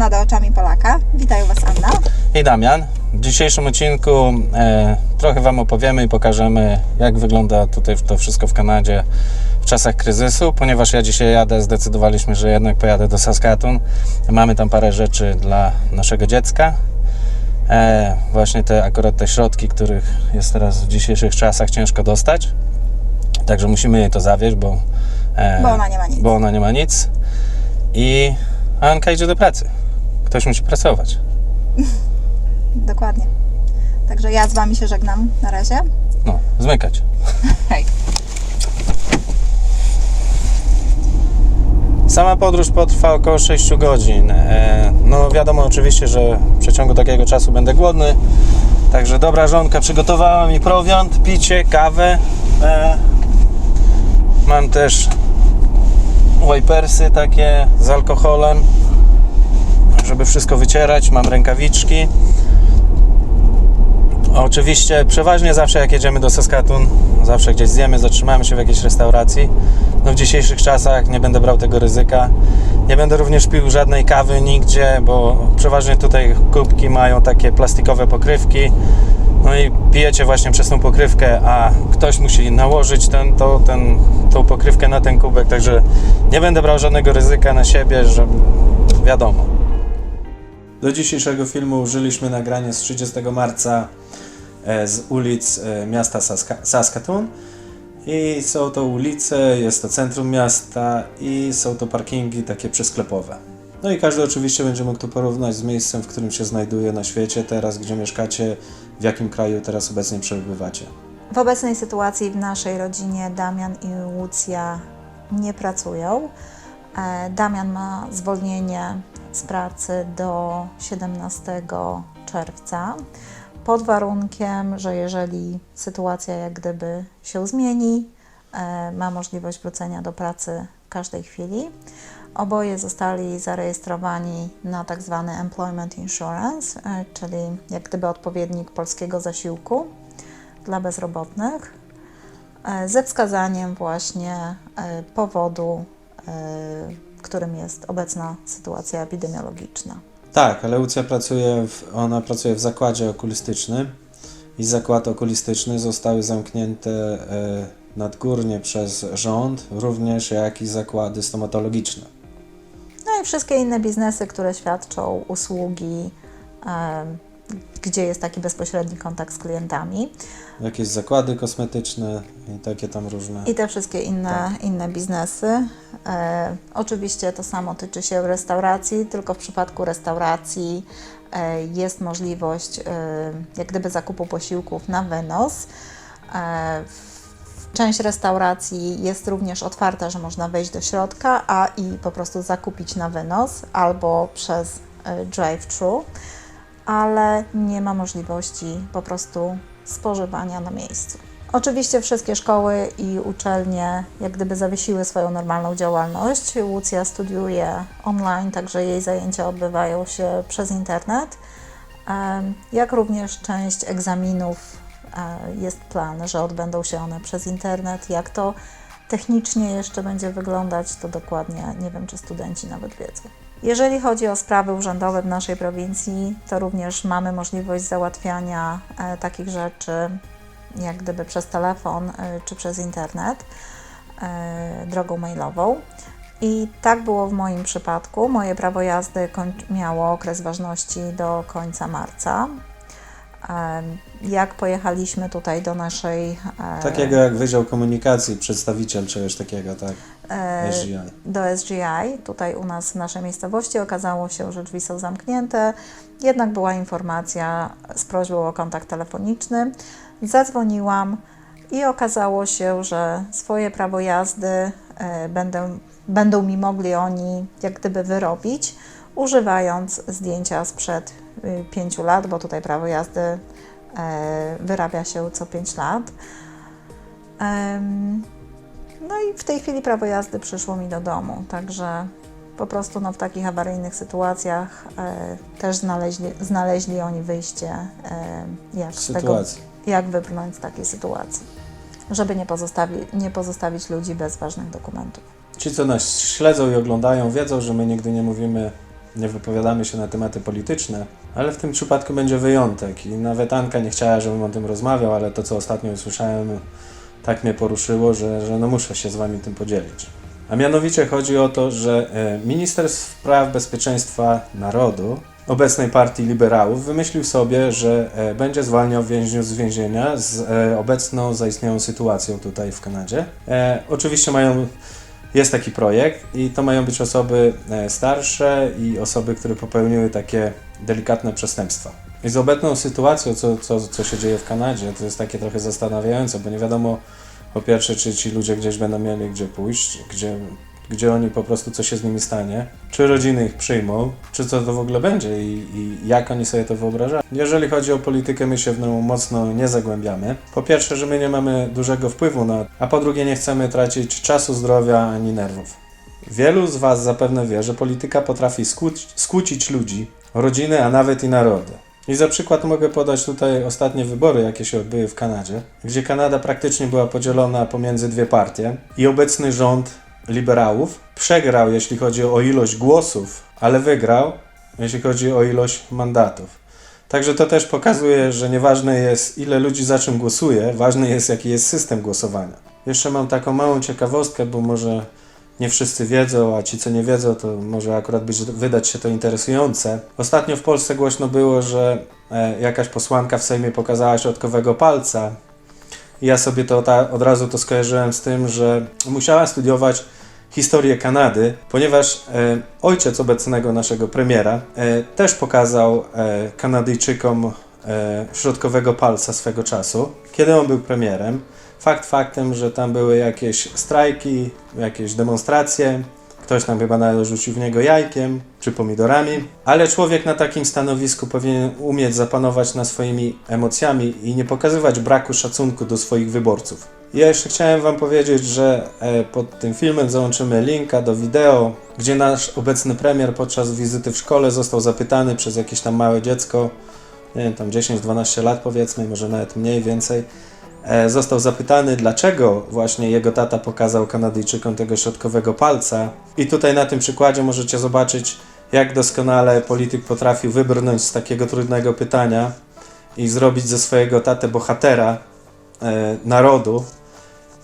Kanada oczami Polaka. Witają Was Anna. i Damian. W dzisiejszym odcinku e, trochę Wam opowiemy i pokażemy, jak wygląda tutaj to wszystko w Kanadzie w czasach kryzysu. Ponieważ ja dzisiaj jadę, zdecydowaliśmy, że jednak pojadę do Saskatoon. Mamy tam parę rzeczy dla naszego dziecka. E, właśnie te akurat te środki, których jest teraz w dzisiejszych czasach ciężko dostać. Także musimy jej to zawieźć, bo, e, Bo ona nie ma nic. bo ona nie ma nic. I Anka idzie do pracy. Ktoś musi pracować. Dokładnie. Także ja z Wami się żegnam na razie. No, zmykać. Hej. Sama podróż potrwa około 6 godzin. E, No wiadomo oczywiście, że w przeciągu takiego czasu będę głodny. Także dobra żonka przygotowała mi prowiant, picie, kawę. E, Mam też wipersy takie z alkoholem, żeby wszystko wycierać. Mam rękawiczki. Oczywiście, przeważnie zawsze jak jedziemy do Saskatoon, zawsze gdzieś zjemy, zatrzymamy się w jakiejś restauracji. No w dzisiejszych czasach nie będę brał tego ryzyka. Nie będę również pił żadnej kawy nigdzie, bo przeważnie tutaj kubki mają takie plastikowe pokrywki. No i pijecie właśnie przez tą pokrywkę, a ktoś musi nałożyć ten, to, ten, tą pokrywkę na ten kubek, także nie będę brał żadnego ryzyka na siebie, że wiadomo. Do dzisiejszego filmu użyliśmy nagranie z 30 marca e, z ulic e, miasta Saska- Saskatoon. I są to ulice, jest to centrum miasta i są to parkingi takie przysklepowe. No i każdy oczywiście będzie mógł to porównać z miejscem, w którym się znajduje na świecie teraz, gdzie mieszkacie, w jakim kraju teraz obecnie przebywacie. W obecnej sytuacji w naszej rodzinie Damian i Łucja nie pracują. E, Damian ma zwolnienie z pracy do 17 czerwca, pod warunkiem, że jeżeli sytuacja jak gdyby się zmieni, e, ma możliwość wrócenia do pracy w każdej chwili. Oboje zostali zarejestrowani na tak zwany Employment Insurance, e, czyli jak gdyby odpowiednik polskiego zasiłku dla bezrobotnych e, ze wskazaniem właśnie powodu, którym jest obecna sytuacja epidemiologiczna. Tak, ale Lucja pracuje w, ona pracuje w zakładzie okulistycznym i zakład okulistyczny zostały zamknięte nadgórnie przez rząd, również jak i zakłady stomatologiczne. No i wszystkie inne biznesy, które świadczą usługi, gdzie jest taki bezpośredni kontakt z klientami. Jakieś zakłady kosmetyczne i takie tam różne. I te wszystkie inne, inne biznesy. E, oczywiście to samo tyczy się restauracji, tylko w przypadku restauracji e, jest możliwość e, jak gdyby zakupu posiłków na wynos. E, część restauracji jest również otwarta, że można wejść do środka, a i po prostu zakupić na wynos albo przez e, drive-thru, ale nie ma możliwości po prostu spożywania na miejscu. Oczywiście wszystkie szkoły i uczelnie jak gdyby zawiesiły swoją normalną działalność. Łucja studiuje online, także jej zajęcia odbywają się przez internet. Jak również część egzaminów e, jest plan, że odbędą się one przez internet. Jak to technicznie jeszcze będzie wyglądać, to dokładnie nie wiem, czy studenci nawet wiedzą. Jeżeli chodzi o sprawy urzędowe w naszej prowincji, to również mamy możliwość załatwiania e, takich rzeczy jak gdyby przez telefon y, czy przez internet y, drogą mailową. I tak było w moim przypadku. Moje prawo jazdy miało okres ważności do końca marca. Jak pojechaliśmy tutaj do naszej. e, Takiego jak Wydział Komunikacji, przedstawiciel czegoś takiego, tak? E, SGI. do SGI, tutaj u nas w naszej miejscowości, okazało się, że drzwi są zamknięte. Jednak była informacja z prośbą o kontakt telefoniczny. Zadzwoniłam i okazało się, że swoje prawo jazdy e, będę, będą mi mogli oni jak gdyby wyrobić, używając zdjęcia sprzed y, pięciu lat, bo tutaj prawo jazdy e, wyrabia się co 5 lat. No i w tej chwili prawo jazdy przyszło mi do domu, także po prostu no, w takich awaryjnych sytuacjach e, też znaleźli, znaleźli oni wyjście, e, jak, z tego, jak wybrnąć z takiej sytuacji, żeby nie, pozostawi, nie pozostawić ludzi bez ważnych dokumentów. Ci, co nas śledzą i oglądają, wiedzą, że my nigdy nie mówimy nie wypowiadamy się na tematy polityczne, ale w tym przypadku będzie wyjątek i nawet Anka nie chciała, żebym o tym rozmawiał, ale to, co ostatnio usłyszałem, tak mnie poruszyło, że, że no muszę się z Wami tym podzielić. A mianowicie chodzi o to, że e, minister spraw bezpieczeństwa narodu obecnej partii liberałów wymyślił sobie, że e, będzie zwalniał więźniów z więzienia z e, obecną zaistniałą sytuacją tutaj w Kanadzie. Oczywiście mają, jest taki projekt i to mają być osoby starsze i osoby, które popełniły takie delikatne przestępstwa. I z obecną sytuacją, co, co, co się dzieje w Kanadzie, to jest takie trochę zastanawiające, bo nie wiadomo po pierwsze, czy ci ludzie gdzieś będą mieli gdzie pójść, gdzie, gdzie oni po prostu, co się z nimi stanie, czy rodziny ich przyjmą, czy co to w ogóle będzie i, i jak oni sobie to wyobrażają. Jeżeli chodzi o politykę, my się w nią mocno nie zagłębiamy. Po pierwsze, że my nie mamy dużego wpływu na, a po drugie, nie chcemy tracić czasu, zdrowia ani nerwów. Wielu z Was zapewne wie, że polityka potrafi skłócić, skłócić ludzi, rodziny, a nawet i narody. I za przykład mogę podać tutaj ostatnie wybory, jakie się odbyły w Kanadzie, gdzie Kanada praktycznie była podzielona pomiędzy dwie partie i obecny rząd liberałów przegrał, jeśli chodzi o ilość głosów, ale wygrał, jeśli chodzi o ilość mandatów. Także to też pokazuje, że nieważne jest, ile ludzi za czym głosuje, ważny jest, jaki jest system głosowania. Jeszcze mam taką małą ciekawostkę, bo może nie wszyscy wiedzą, a ci, co nie wiedzą, to może akurat być, wydać się to interesujące. Ostatnio w Polsce głośno było, że e, jakaś posłanka w Sejmie pokazała środkowego palca. Ja sobie to od razu to skojarzyłem z tym, że musiała studiować historię Kanady, ponieważ e, ojciec obecnego naszego premiera e, też pokazał e, Kanadyjczykom e, środkowego palca swego czasu, kiedy on był premierem. Fakt faktem, że tam były jakieś strajki, jakieś demonstracje, ktoś tam chyba nawet rzucił w niego jajkiem czy pomidorami, ale człowiek na takim stanowisku powinien umieć zapanować nad swoimi emocjami i nie pokazywać braku szacunku do swoich wyborców. Ja jeszcze chciałem Wam powiedzieć, że e, pod tym filmem załączymy linka do wideo, gdzie nasz obecny premier podczas wizyty w szkole został zapytany przez jakieś tam małe dziecko, nie wiem, tam 10-12 lat powiedzmy, może nawet mniej, więcej, został zapytany, dlaczego właśnie jego tata pokazał Kanadyjczykom tego środkowego palca. I tutaj na tym przykładzie możecie zobaczyć, jak doskonale polityk potrafił wybrnąć z takiego trudnego pytania i zrobić ze swojego tatę bohatera e, narodu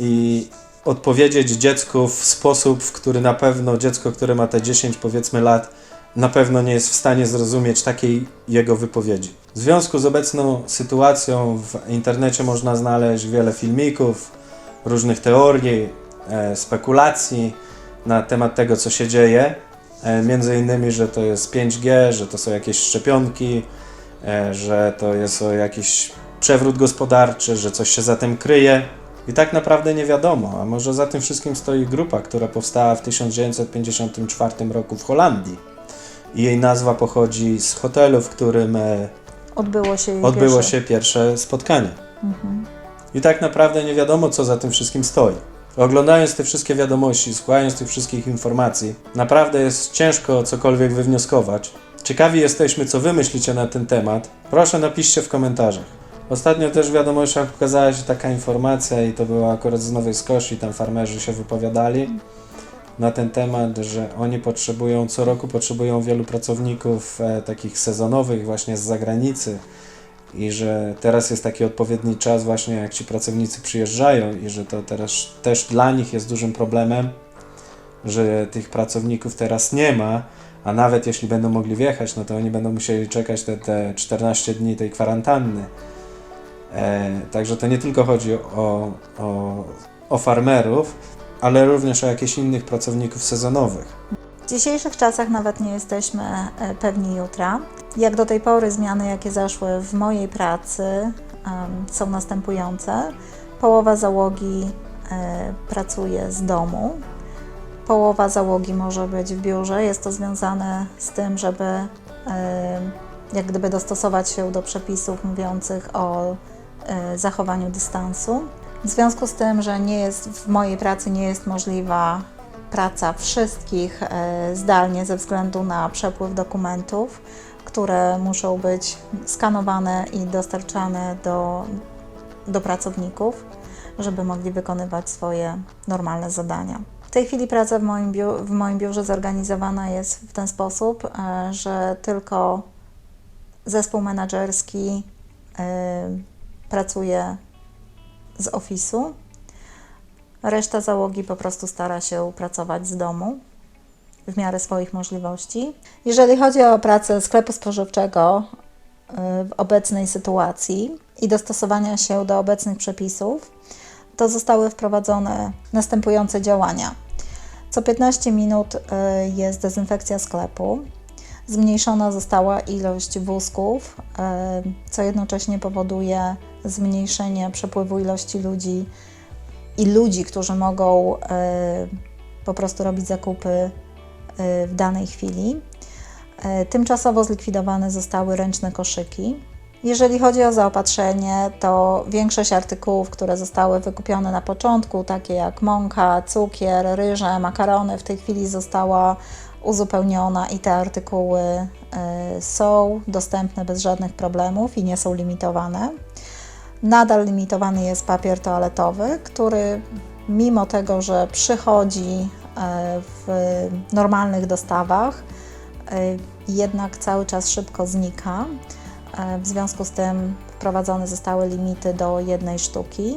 i odpowiedzieć dziecku w sposób, w który na pewno dziecko, które ma te 10 powiedzmy lat, na pewno nie jest w stanie zrozumieć takiej jego wypowiedzi. W związku z obecną sytuacją w internecie można znaleźć wiele filmików, różnych teorii, e, spekulacji na temat tego, co się dzieje. E, między innymi, że to jest 5G, że to są jakieś szczepionki, e, że to jest jakiś przewrót gospodarczy, że coś się za tym kryje. I tak naprawdę nie wiadomo, a może za tym wszystkim stoi grupa, która powstała w 1954 roku w Holandii. I jej nazwa pochodzi z hotelu, w którym e, Odbyło się odbyło pierwsze- się pierwsze spotkanie. Mhm. I tak naprawdę nie wiadomo, co za tym wszystkim stoi. Oglądając te wszystkie wiadomości, słuchając tych wszystkich informacji, naprawdę jest ciężko cokolwiek wywnioskować. Ciekawi jesteśmy, co wy myślicie na ten temat. Proszę napiszcie w komentarzach. Ostatnio też w wiadomościach pokazała się taka informacja i to była akurat z Nowej Skocji, tam farmerzy się wypowiadali na ten temat, że oni potrzebują, co roku potrzebują wielu pracowników e, takich sezonowych właśnie z zagranicy i że teraz jest taki odpowiedni czas właśnie jak ci pracownicy przyjeżdżają i że to teraz też dla nich jest dużym problemem, że tych pracowników teraz nie ma, a nawet jeśli będą mogli wjechać, no to oni będą musieli czekać te, te 14 dni tej kwarantanny. E, także to nie tylko chodzi o, o, o farmerów, ale również o jakichś innych pracowników sezonowych. W dzisiejszych czasach nawet nie jesteśmy e, pewni jutra. Jak do tej pory zmiany, jakie zaszły w mojej pracy, są następujące. Połowa załogi e, pracuje z domu, połowa załogi może być w biurze. Jest to związane z tym, żeby jak gdyby dostosować się do przepisów mówiących o e, zachowaniu dystansu. W związku z tym, że nie jest, w mojej pracy nie jest możliwa praca wszystkich e, zdalnie ze względu na przepływ dokumentów, które muszą być skanowane i dostarczane do, do pracowników, żeby mogli wykonywać swoje normalne zadania. tej chwili praca w moim, biu- w moim biurze zorganizowana jest w ten sposób, e, że tylko zespół menedżerski e, pracuje z ofisu. Reszta załogi po prostu stara się pracować z domu w miarę swoich możliwości. Jeżeli chodzi o pracę sklepu spożywczego e, w obecnej sytuacji i dostosowania się do obecnych przepisów, to zostały wprowadzone następujące działania. Co 15 minut y, jest dezynfekcja sklepu. Zmniejszona została ilość wózków, y, co jednocześnie powoduje zmniejszenie przepływu ilości ludzi i ludzi, którzy mogą y, po prostu robić zakupy y, w danej chwili. Y, Tymczasowo zlikwidowane zostały ręczne koszyki. Jeżeli chodzi o zaopatrzenie, to większość artykułów, które zostały wykupione na początku, takie jak mąka, cukier, ryże, makarony, w tej chwili została uzupełniona i te artykuły są dostępne bez żadnych problemów i nie są limitowane. Nadal limitowany jest papier toaletowy, który mimo tego, że przychodzi y, w normalnych dostawach, y, jednak cały czas szybko znika. E, W związku z tym wprowadzone zostały limity do jednej sztuki.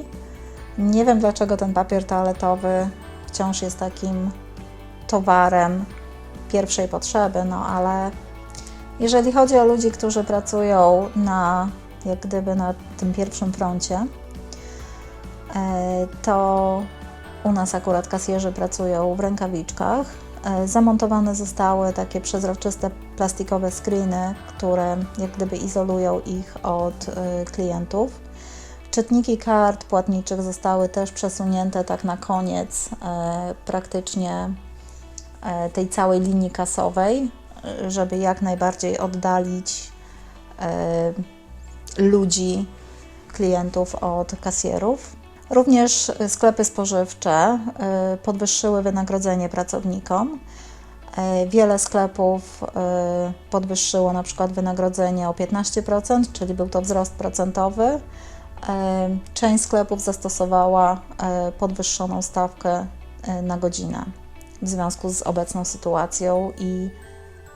Nie wiem dlaczego ten papier toaletowy wciąż jest takim towarem pierwszej potrzeby, no ale jeżeli chodzi o ludzi, którzy pracują na, jak gdyby na tym pierwszym froncie, e, to u nas akurat kasjerzy pracują w rękawiczkach. E, Zamontowane zostały takie przezroczyste plastikowe screeny, które jak gdyby izolują ich od e, klientów. Czytniki kart płatniczych zostały też przesunięte tak na koniec praktycznie tej całej linii kasowej, żeby jak najbardziej oddalić ludzi, klientów od kasjerów. Również sklepy spożywcze y, podwyższyły wynagrodzenie pracownikom. Y, Wiele sklepów y, podwyższyło na przykład wynagrodzenie o 15%, czyli był to wzrost procentowy. Część sklepów zastosowała podwyższoną stawkę na godzinę w związku z obecną sytuacją i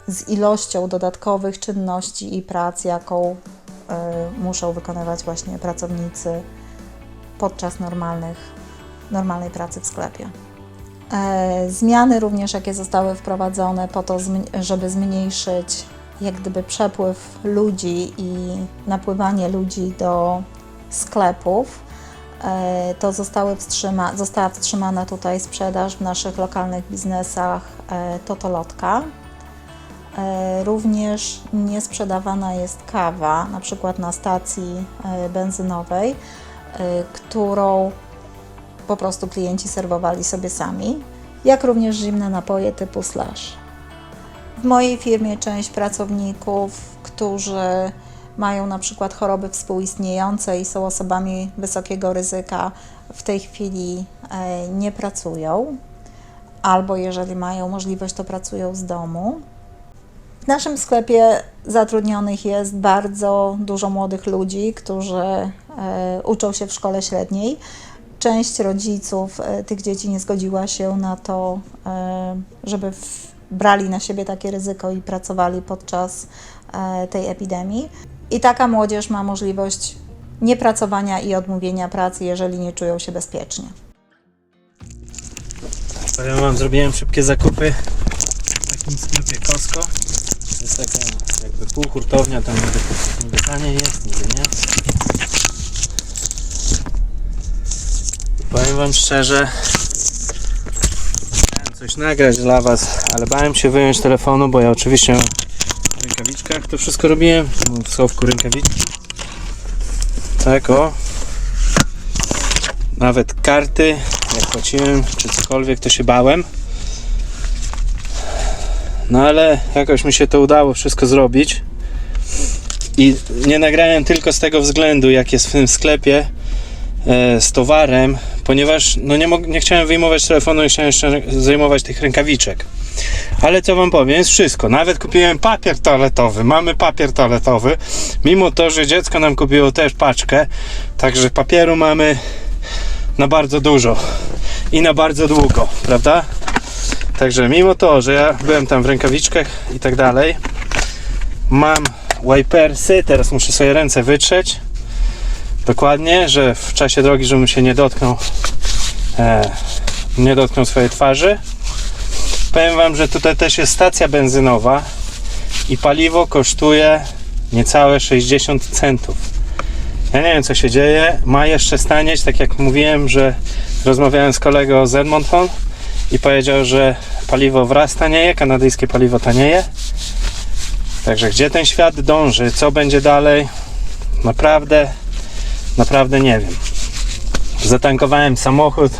z ilością dodatkowych czynności i prac, jaką muszą wykonywać właśnie pracownicy podczas normalnych, normalnej pracy w sklepie. E, Zmiany również, jakie zostały wprowadzone po to, żeby zmniejszyć jak gdyby przepływ ludzi i napływanie ludzi do sklepów, e, to zostały wstrzyma- została wstrzymana tutaj sprzedaż w naszych lokalnych biznesach e, Totolotka. E, Również nie sprzedawana jest kawa, na przykład na stacji e, benzynowej, y, którą po prostu klienci serwowali sobie sami, jak również zimne napoje typu slash. W mojej firmie część pracowników, którzy mają na przykład choroby współistniejące i są osobami wysokiego ryzyka, w tej chwili e, nie pracują, albo jeżeli mają możliwość, to pracują z domu. W naszym sklepie zatrudnionych jest bardzo dużo młodych ludzi, którzy e, uczą się w szkole średniej. Część rodziców e, tych dzieci nie zgodziła się na to, e, żeby brali na siebie takie ryzyko i pracowali podczas tej epidemii. I taka młodzież ma możliwość niepracowania i odmówienia pracy, jeżeli nie czują się bezpiecznie. Powiem Wam, zrobiłem szybkie zakupy w takim sklepie Costco. Jest taka jakby półhurtownia, tam niby, niby taniej jest, niby nie. Powiem Wam szczerze, chciałem coś nagrać dla Was, ale bałem się wyjąć telefonu, bo ja oczywiście w rękawiczkach to wszystko robiłem, w schowku rękawiczki. Tak o. Nawet karty, jak płaciłem, czy cokolwiek, to się bałem. No ale jakoś mi się to udało wszystko zrobić. I nie nagrałem tylko z tego względu, jak jest w tym sklepie e, z towarem, ponieważ no nie, nie chciałem wyjmować telefonu, nie chciałem jeszcze zajmować tych rękawiczek. Ale co wam powiem, jest wszystko. Nawet kupiłem papier toaletowy. Mamy papier toaletowy. Mimo to, że dziecko nam kupiło też paczkę. Także papieru mamy na bardzo dużo. i na bardzo długo, prawda? Także mimo to, że ja byłem tam w rękawiczkach i tak dalej, mam wipersy, teraz muszę sobie ręce wytrzeć dokładnie, że w czasie drogi, żebym się nie dotknął e, nie dotknął swojej twarzy. Powiem Wam, że tutaj też jest stacja benzynowa i paliwo kosztuje niecałe 60 centów. Ja nie wiem co się dzieje. Ma jeszcze stanieć, tak jak mówiłem, że rozmawiałem z kolegą z Edmonton i powiedział, że paliwo wraz tanieje, kanadyjskie paliwo tanieje. Także gdzie ten świat dąży, co będzie dalej, naprawdę, naprawdę nie wiem. Zatankowałem samochód,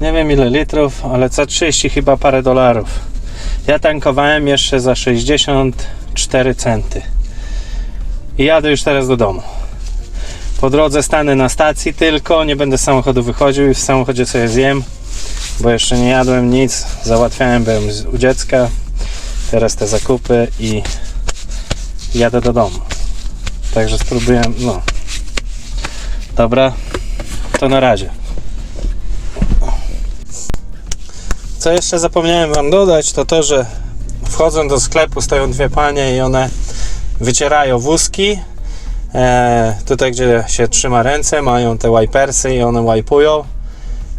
nie wiem ile litrów, ale za 30 chyba parę dolarów. Ja tankowałem jeszcze za 64 centy. I jadę już teraz do domu. Po drodze stanę na stacji tylko, nie będę z samochodu wychodził i w samochodzie sobie zjem, bo jeszcze nie jadłem nic. Załatwiałem, byłem u dziecka. Teraz te zakupy i jadę do domu. Także spróbuję, no. Dobra, to na razie. Co jeszcze zapomniałem Wam dodać, to to, że wchodząc do sklepu stoją dwie panie i one wycierają wózki. E, tutaj, gdzie się trzyma ręce, mają te wipersy i one wipują.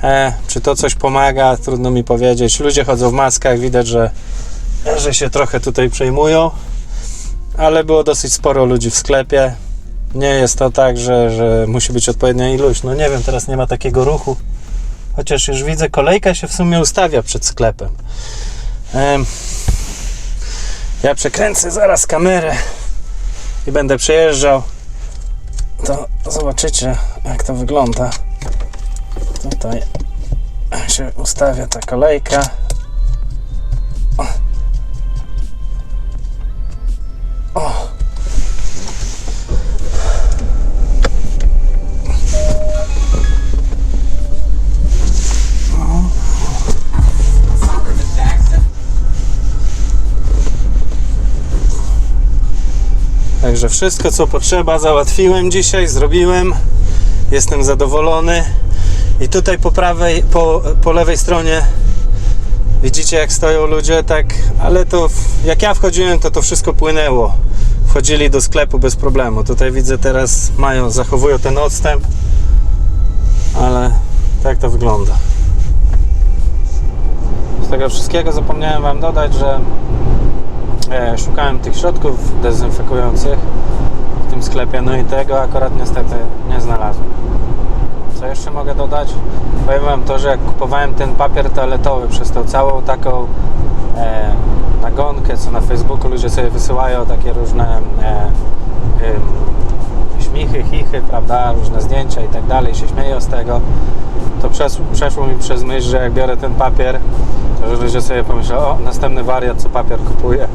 E, czy to coś pomaga? Trudno mi powiedzieć. Ludzie chodzą w maskach, widać, że, że się trochę tutaj przejmują, ale było dosyć sporo ludzi w sklepie. Nie jest to tak, że, że musi być odpowiednia ilość. No nie wiem, teraz nie ma takiego ruchu. Chociaż już widzę, kolejka się w sumie ustawia przed sklepem. Em, ja przekręcę zaraz kamerę i będę przejeżdżał. To zobaczycie, jak to wygląda. Tutaj się ustawia ta kolejka. O. O. Także wszystko co potrzeba załatwiłem dzisiaj, zrobiłem. Jestem zadowolony. I tutaj po prawej, po, po lewej stronie widzicie jak stoją ludzie, tak, ale to jak ja wchodziłem, to to wszystko płynęło. Wchodzili do sklepu bez problemu. Tutaj widzę teraz mają, zachowują ten odstęp, ale tak to wygląda. Z tego wszystkiego zapomniałem Wam dodać, że e, szukałem tych środków dezynfekujących w tym sklepie, no i tego akurat niestety nie znalazłem. Co jeszcze mogę dodać? Powiem Wam to, że jak kupowałem ten papier toaletowy przez tą całą taką e, nagonkę, co na Facebooku ludzie sobie wysyłają, takie różne e, em, śmichy, chichy, prawda, różne zdjęcia i tak dalej, się śmieją z tego, to przeszło, przeszło mi przez myśl, że jak biorę ten papier, to że ludzie sobie pomyślą, o, następny wariat, co papier kupuje.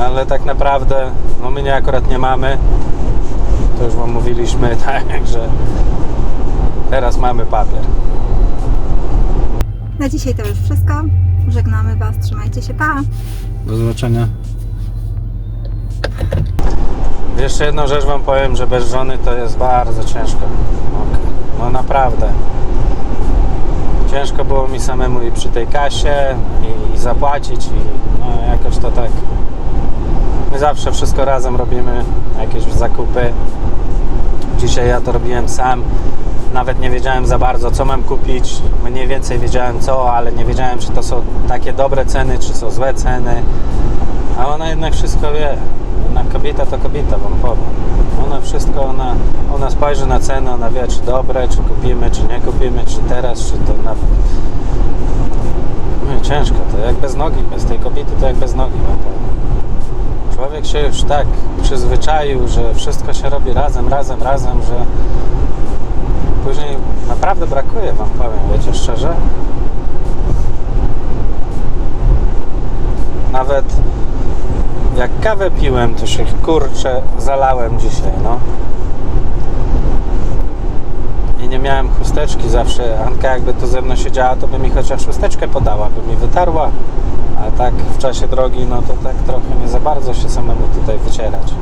Ale tak naprawdę, no my nie akurat nie mamy, to już Wam mówiliśmy, tak, że teraz mamy papier. Na dzisiaj to już wszystko. Żegnamy Was, trzymajcie się, pa! Do zobaczenia. Jeszcze jedną rzecz Wam powiem, że bez żony to jest bardzo ciężko. No, naprawdę. Ciężko było mi samemu i przy tej kasie i, i zapłacić i no, jakoś to tak. My zawsze wszystko razem robimy, jakieś zakupy. Dzisiaj ja to robiłem sam. Nawet nie wiedziałem za bardzo, co mam kupić. Mniej więcej wiedziałem co, ale nie wiedziałem, czy to są takie dobre ceny, czy są złe ceny. A ona jednak wszystko wie. Jednak kobieta to kobieta, wam powiem. Ona wszystko, ona, ona spojrzy na cenę, ona wie, czy dobre, czy kupimy, czy nie kupimy, czy teraz, czy to na... No, ciężko, to jak bez nogi. Bez tej kobiety to jak bez nogi, wam powiem. Człowiek się już tak przyzwyczaił, że wszystko się robi razem, razem, razem, że później naprawdę brakuje, wam powiem, wiecie szczerze. Nawet jak kawę piłem, to się kurczę zalałem dzisiaj, no. I nie miałem chusteczki zawsze. Anka jakby to ze mną siedziała, to by mi chociaż chusteczkę podała, by mi wytarła. A tak w czasie drogi, no to tak trochę nie za bardzo się samemu tutaj wycierać.